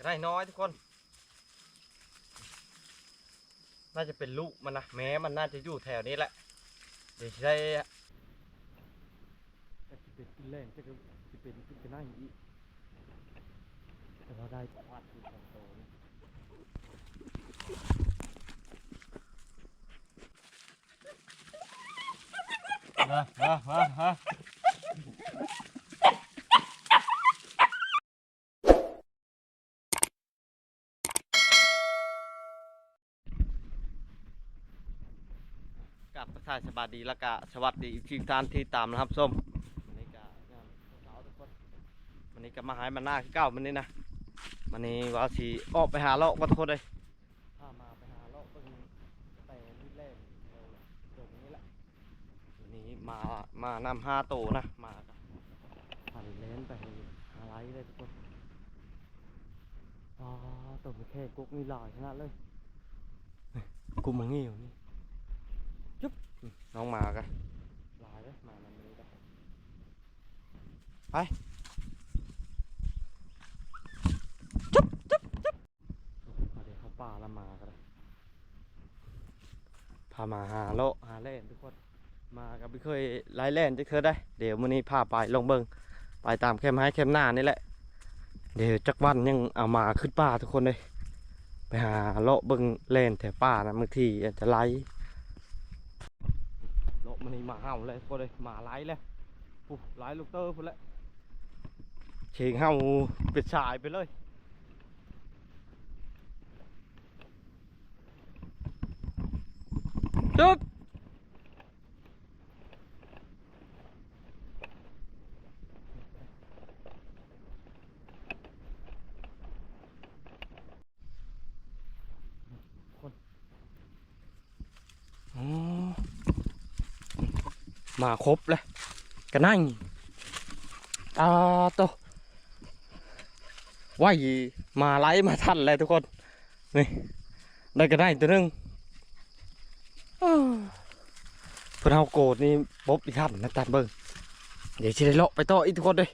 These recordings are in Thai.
กระได้น้อยทุกคน น่าจะเป็นลูกมันนะแม้มันน่าจะอยู่แถวนี้แหละ เดี๋ยวจะได้จะเป็นกินแรงจะจะเป็นกินกระได้อีกแต่ว่าได้จังหวัดที่ของโตนี่มามามา มากับประชาชนบาดีและกะสวัสดีอีกทีท่านที่ตามนะครับส้มวันนี้กะงานเช้าทุกคนวันนี้ก็มาหายมันหน้าคือเก้ามันนี้นะวันนี้ว่าสีออกไปหาเลาะว่าทุกคนเลยถ้ามาไปหาเลาะเพิ่งแต่ที่แรกเราตรงนี้แหละวันนี้มามานำห้าโตวนะมากับผ่านเลนไปหาไรเลยทุกคนอ๋อตัวมันแค่กุ๊กนี่หลายขนาดเลยเฮ้ยกูมังงี้อ ยู่นี่น้องมากันลายเลยมามันนี้กันไปจุ๊บจุ๊บจุ๊บมาเดี๋ยวเขาป่าละมากันเลยพามาหาโลหาเล่นทุกคนมากับไม่เคยไล่เล่นจะเคยได้ เดี๋ยวมื้อนี้พาไปลงเบิงไปตามแคมป์ให้แคมป์หน้านี่แหละ เดี๋ยวจักวันยังเอามาขึ้นป่าทุกคนเลยไปหาโลาะเบิงเล่นแถวป่านะบางทีอาจจะไล่โลก มันนี่มาเห่าเลยพอเลยมาไล่เลยปุ๊บไล่ลูกเตอร์พุ่นเลยเชงเห่าเป็ดสายไปเลยจุ๊บคนอ๋อ มาครบเลยก็นั่งตาโตว่ายมาไล่มาทันเลยทุกคนนี่ได้ก็ได้ตัวหนึงเพื่อนเฮาโกรธนี่ป๊บอีกทันนะตัดเบิ้งเดี๋ยวจะได้เลาะไปต่ออีกทุกคนเลย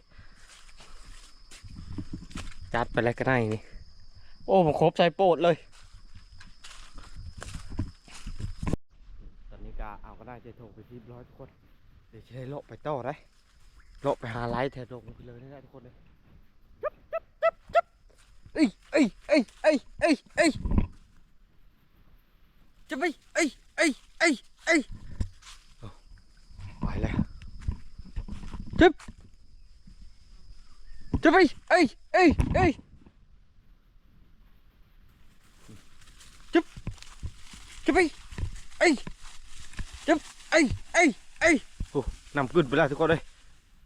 จัดไปเลยก็ได้นี่โอ้ผมครบใจโปดเลย ตอนนี้ก็เอาก็ได้ใจโถงไปที่ร้อยทุกคน เดี๋ยว จะได้โละไปต่อได้โละไปหาไลท์แถวลงไปเลยได้ทุกคนเลยเอ้ยเอ้ยเอ้ยเอ้ยเอ้ยเอ้ยจะไปเอ้ยเอ้ยเอ้ยเอ้ยไปแล้วจับจะไปเอ้ยเอ้ยเอ้ยจับจะไปเอ้ยจับเอ้ยเอ้ยเอ้ย โอ้นำขึ้นไปแล้วทุกคนเลย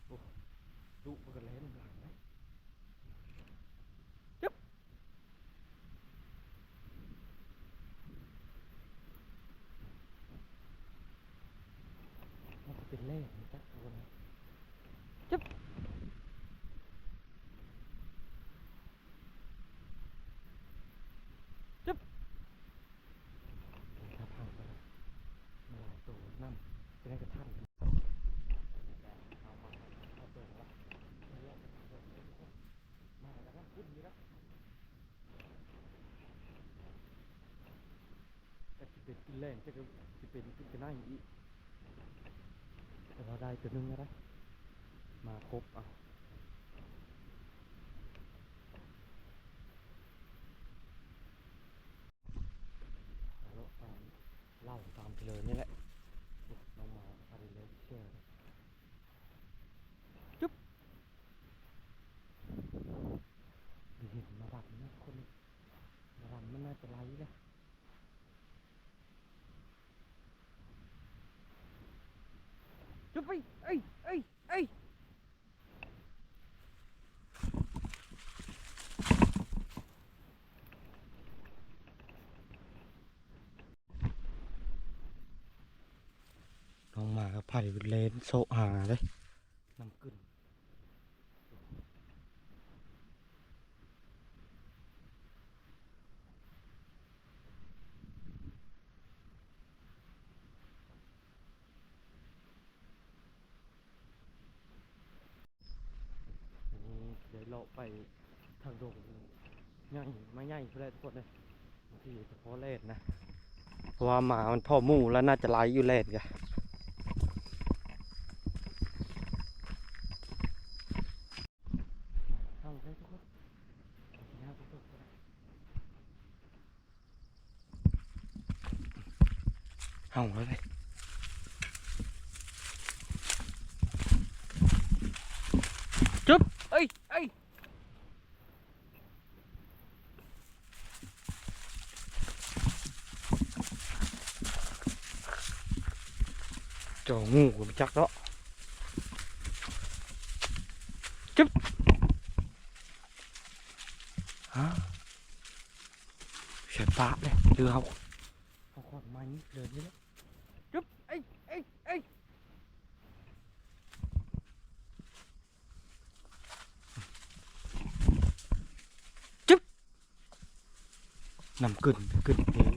โอ้ดุมันกันเลยน้ำหลังนะยึบมันเป็นเล่ห์นะจ๊ะทุกคนนะยึบยึบถ้าพังไปแล้วมาหลายตัวน้ำจะได้กระทั่ง จะ เป็นกินแรงจะจะเป็นกินกันได้อีกแต่เราได้ตัวนึงแล้วนะมาครบอะแล้วตามเล่าตามไปเลยนี่แหละน้องมาพาไปเลยเชื่อนะจุ๊บเห็นมาดับนะคนมาดับมันน่าจะไล่เลย จุ๊บไป เอ้ยเอ้ยเอ้ยลงมากับไผ่เลนโซหาเลยน้ำกึนอันนี้เดี๋ยวเรา ไปทางดงใหญ่ไม่ใหญ่เพื่อนทุกคนเลยที่เฉพาะเลดนะเพราะว่าหมามันพ่อมู่แล้วน่าจะไล่อยู่เลดกันเอาเลยทุกคนเอาทุกคนเอาเลยจุ๊บเอ้ยเอ้ยเจ้างูกูไม่จักแล้วจุ๊บฮะเสียปาเลยเดือเอาเอาขวดม้นี่เดินนี่แล้วจุ๊บเอ้ยเอ้ยเอ้ยนำกึ่นกึ่นเอง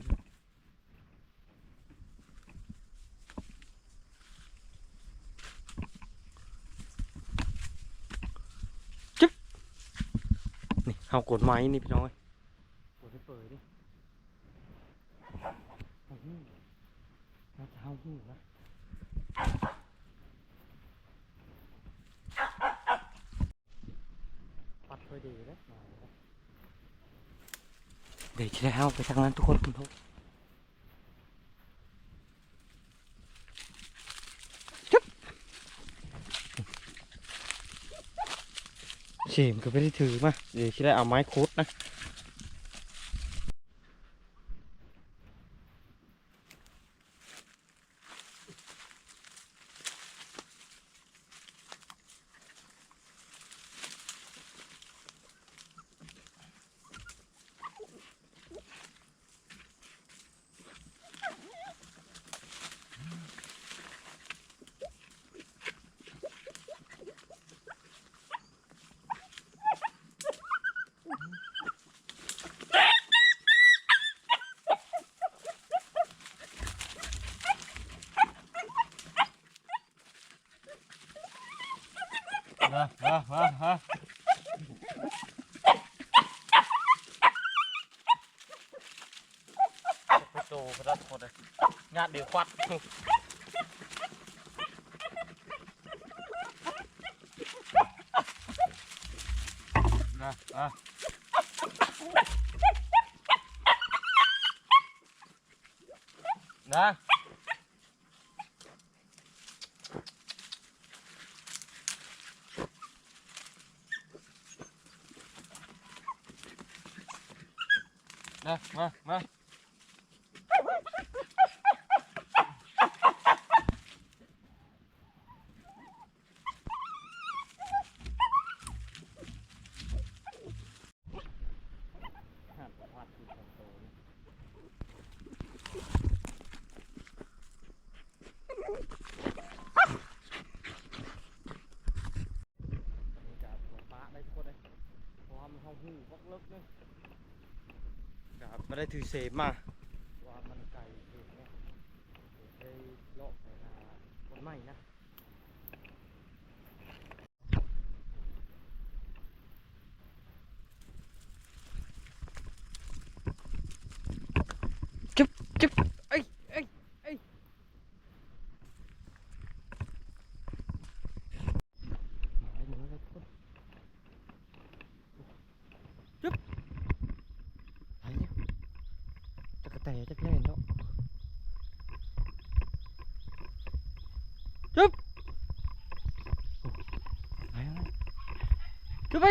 จิ๊บนี่ เอากดไม้นี่พี่น้อยกดให้เปิดดิเอาหูเราจะเอาหูนะปัดไปดีเลยมาเลยนะเดี๋ยวจะได้เอาไปทางนั้นทุกคนคุณทุก เสียมก็ไม่ได้ถือมาเดี๋ยวที่ได้เอาไม้โคดนะ มามามามาโตไปรับคนเลยงานเดี๋ยวควัดนะอะ นะ มาได้ถือเสพมามันไก่เสพเนี่ยเดี๋ยวไปเลาะไปหาคนใหม่นะ จุ๊บจุ๊บเอ้ยเอ้ยเอ้ยหมายมือเลยทุกคนจุ๊บไปเนี่ยตะกะแตจะเล่นแล้วจุ๊บไปอะไรจุ๊บไป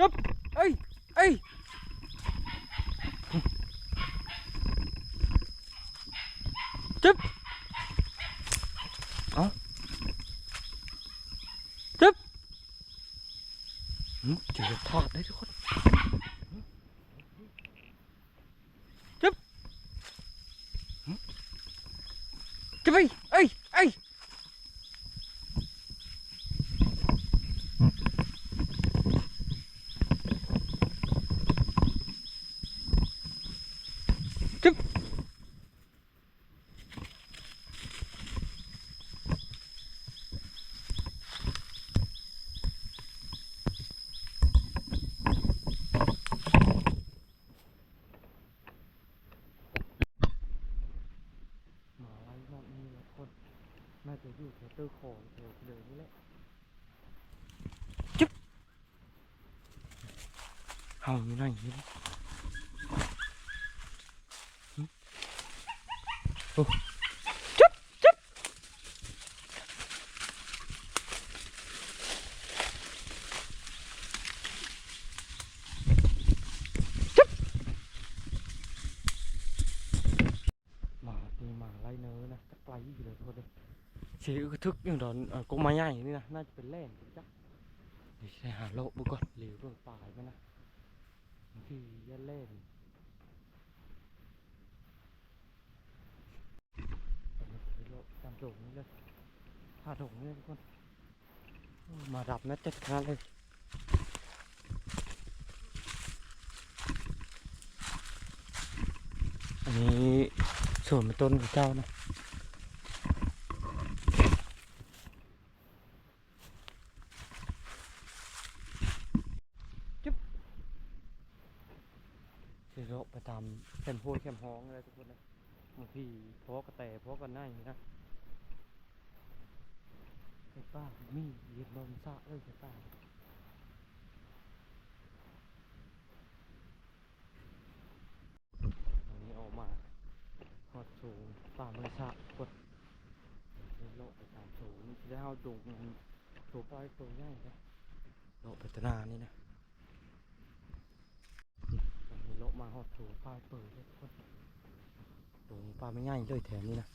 จุ๊บเอ้ยเอ้ยจึ๊บเอาจึ๊บหืมเจอทอดได้ทุกคนจึ๊บหืมจึ๊บไปเอ้ยเอ้ยจึ๊บ อของเจอเลยนี่แหละจุ๊บเฮาอยู่ไหนนี่หึโอ้จุ๊บจุ๊บจุ๊บหมาตีหมาไล่เนื้อนะจะไกลอยู่เลยทุกคนเลย สีกระทึกอย่างดอนเอ่อกุ้งไม้ใหญ่นี่นะน่าจะเป็นแร่จักเดี๋ยวจะหาโลบุก่อนหรือเบื้องปลายมันนะบางทียันเล่นโลตามโด่งนี่เลยพาโด่งนี่ทุกคนมาดับนะเจ็ดครั้งเลยอันนี้ส่วนเป็นต้นของเจ้านะ สิโรไปตามเส้นโพดเข้มห้องอะไรทุกคนนะบางทีเพราะกระแตเพราะกั นหน้าอย่างนะไอ้ป้ามีเย็นลมซะเลยไอ้ป้าอันนี้ออกมาหอดสูงป่ามือซะกดโลไปตามสูงนี่จะเอาดุงตัวปลายตัวใหญ่นะโลไปตนานี่นะตอนนี้โลมาหอดถูปลายเปิดเลยทุกคนถูปลาไม่ง่ายเลยแถวนี้นะ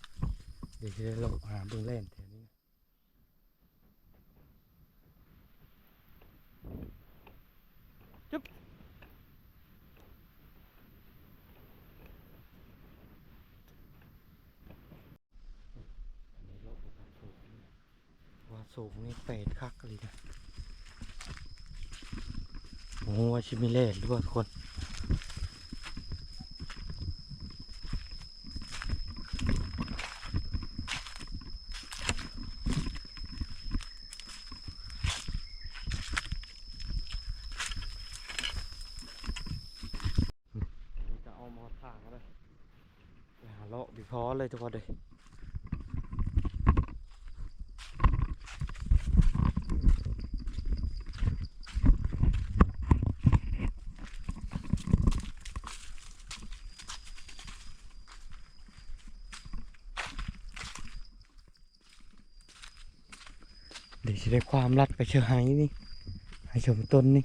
เดี๋ยวจะได้โลหาเบื้องเล่นแถวนี้นะจุ๊บอันนี้โลไปตามสูงนี่นะว่าสูงนี่เป็ดคักเลยนะโอ้ว่าชิมิเล่ด้วยทุกคนนี่จะเอามอทางเลยไปหาเลาะบิพอเลยทุกคนเลย เดี๋ยวจะได้ความรัดไปเชื่อไห้นี่ให้ชมต้นนี่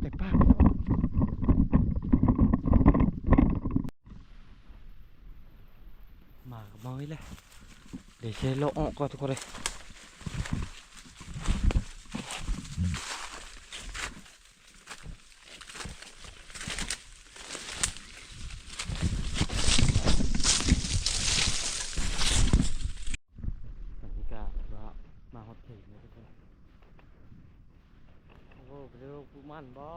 แต่ป้ามากับม้อยเลย เดี๋ยวเชโล ออกก่อนทุกคนเลยตอนนี้ก็ว่ามาฮอตเทลเลยทุกคนโอ้โหไปดูผู้มันบ่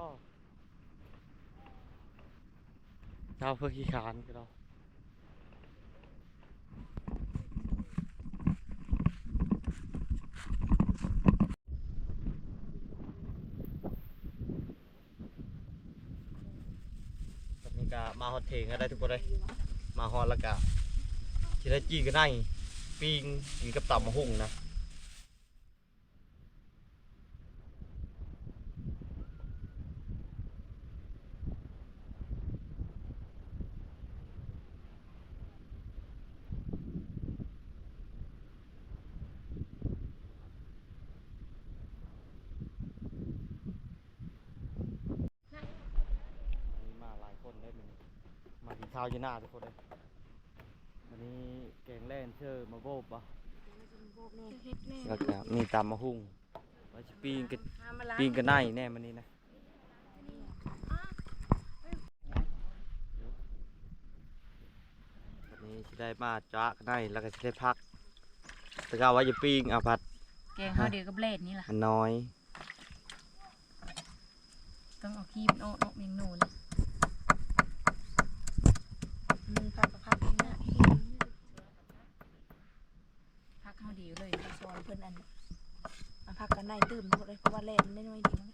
เจ้าเพื่อขี้ขานก็เราตอนนี้ก็มาฮอต เทงอะไรทุกคนเลยมาฮอนแล้วก็จะได้จีกันได้ปิ้งกินกับตับมะฮุ่งนะ วันนี้มาหลายคนได้มันากินหน้าทุกคนเลยวันนี้แกงแล่นเชื่อมาโบบปะแล้วก็มีตำมะฮุ่งไว้สิปีนกันปีนกันไนแน่มันนี้นะวันนี้จะได้มาจ้ากันไนแล้วก็จะได้พักแต่ก็เอาว้จะปีงเอาผัดแกงข้าวเดียวกับเบลดนี่แหละอันน้อย ต้องเอาขี้มันออกนอกเมนูเลย เพิ่นอัน มาพักกันในตื่มหมดเลยเพราะว่าแล่นได้น้อยเดียว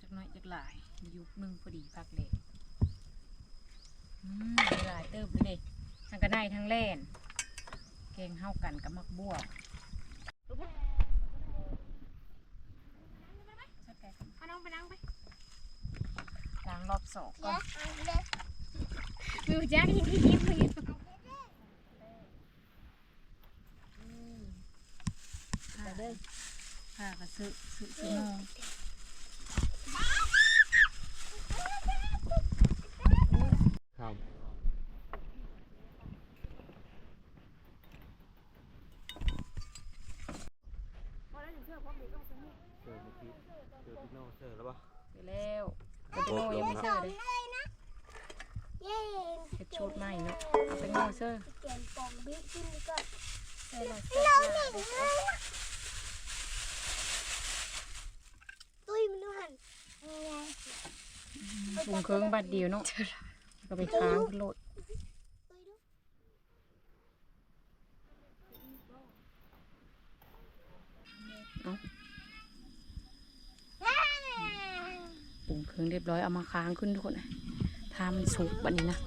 จักหน้อยจักหลายยุคหนึงพอดีพักเล็กอืมหลายเติบเลยเด็ทั้งกระไดทั้งแล่นแกงเฮากันกับมักบวบเอาน้องไปนั่งไปล้างรอบสองก่อนวิวจ้าที่ที่ที่คุย ผ้าเด้อผ้ากระซึซึซึโนครับเจอเมื่อกี้เจอพี่โน่เจอแล้วปะไปแล้วไปโนยังไม่เซอร์เลยเย้เฮ็ดชุดใหม่เนาะเอาไปโนเซอร์เกมปองบิ๊กขึ้นก็ใส่ละเราเด็กเลยตุ้ยมันหันยังไง ปรุงเครื่องบัดเดียวเนาะก็ไปค้างขึ้นโลดตุ้ยดูปรุงเครื่องเรียบร้อยเอามาค้างขึ้นทุกคนนะทามันสุกแบัดนี้นะ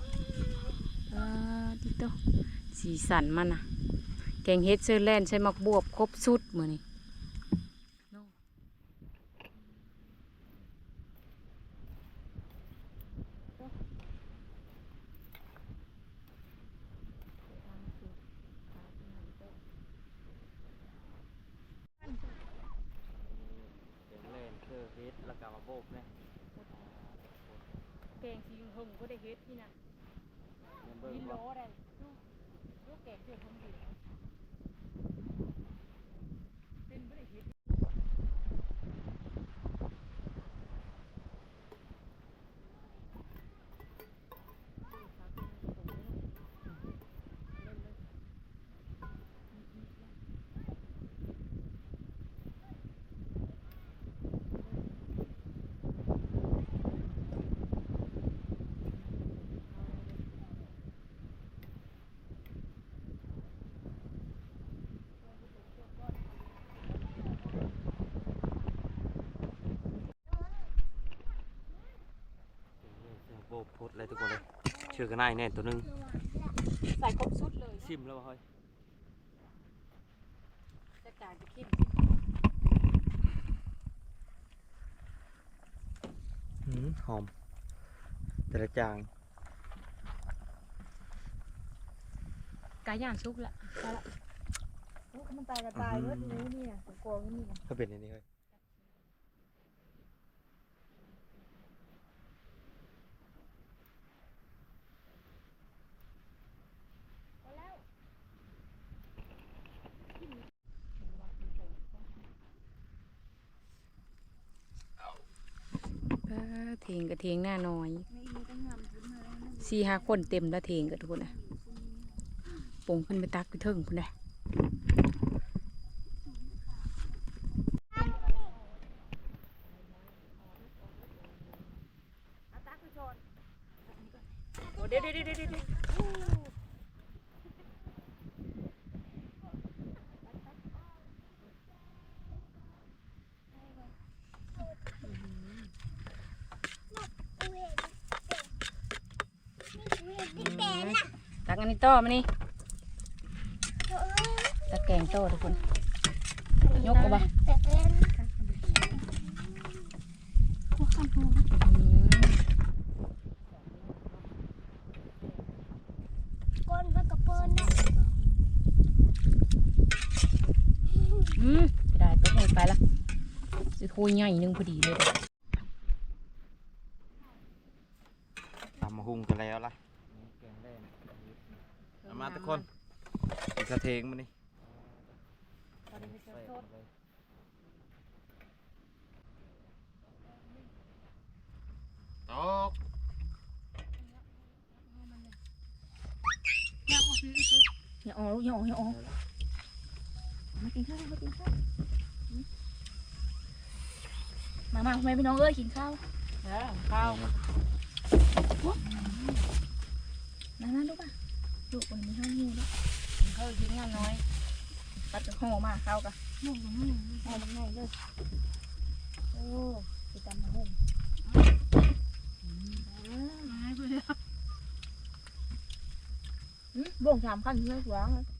อ่าดิโตสีสันมันนะแกงเฮ็ดเซอร์แลนด์ใช้มักบวบครบสุดเหมือนนี้าะ เดี๋ยวเล่นเจอเฮ็ดแล้วก็มาโบกเนี่ยแกงสีหงก็ได้เฮ็ดที่นะยังเบิ่งยินบ่ ล้อได้ลูกแกงสีหงดีเป็นบ่ได้เฮ็ด เสียงโบกพดอะไรทุกคนเลยเชื่อกันได้แน่ตัวหนึงใส่ครบสุดเลยชิมแล้วบ่เฮ้ยจะกลายจะเข้มหืมหอมแต่ละจางกายย่างสุกละลูกมันตายก็ตายเบิดหนูนี่น่ะกลัวมันนี่น่ะก็เป็นอย่างนี้เฮ้ย เอ อเทงกับเทงหน้าน้อยสี่ห้าคนเต็มแล้วเทงกับทุกคนนะปงขึ้นไปตักไปเทิงคุณนะเดี๋ยวเดี๋ยวเดี๋ยวเดี๋ยว ตักอันนี้ต่อมานี่ตักแกงโต้ทุกคน ยกเอาปะอืมก้นมันกับเปิ้ลนะอืมได้ตกลงไปละสิคุยใหญ่หนึ่งพอดีเลยเด้อตำมาหุงกันแล้วล่ะแกงแล่นเอา มาทุกคนอีกกระเทงมานี่ตกอย่าออกลูกอย่าออกอย่าออกมากินข้าวมากินข้าวมามาแม่พี่น้องเอ้ยกินข้าวเออข้าวมามาลูกป่ะ ลูกคนนี้ห้าหูแล้วเขากินงานน้อยปัดจะห่อมาเข้ากันหนุ่มหนุ่มห่อมันง่ายเลยโอ้ไปตำมะฮุ่มบ่งสามขั้นเลยหวางกับมึ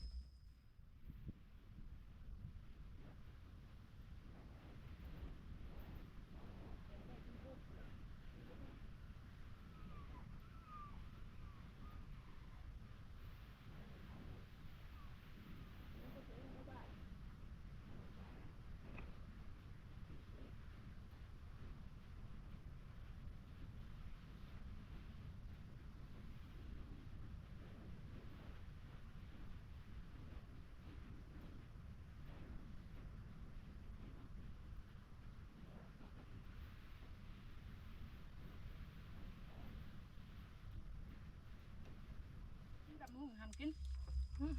กิน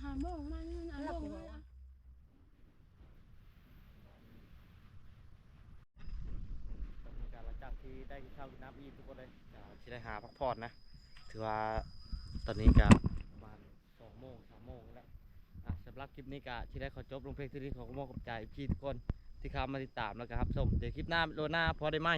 หาโมงมันอันหลับอยู่การหลังจากที่ได้กินข้าวกินน้ำอิ่มทุกคนเลยที่ได้หาพักผ่อนนะ ถือว่าตอนนี้ก็ประมาณสองโมงสามโมงแล้วสำหรับคลิปนี้ก็ที่ได้ขอจบลงเพลงที่นี้ขอขอบคุณขอบใจพี่ทุกคนที่เข้ามาติดตามแล้วครับชมเดี๋ยวคลิปหน้าโลหน้าพอได้ไหม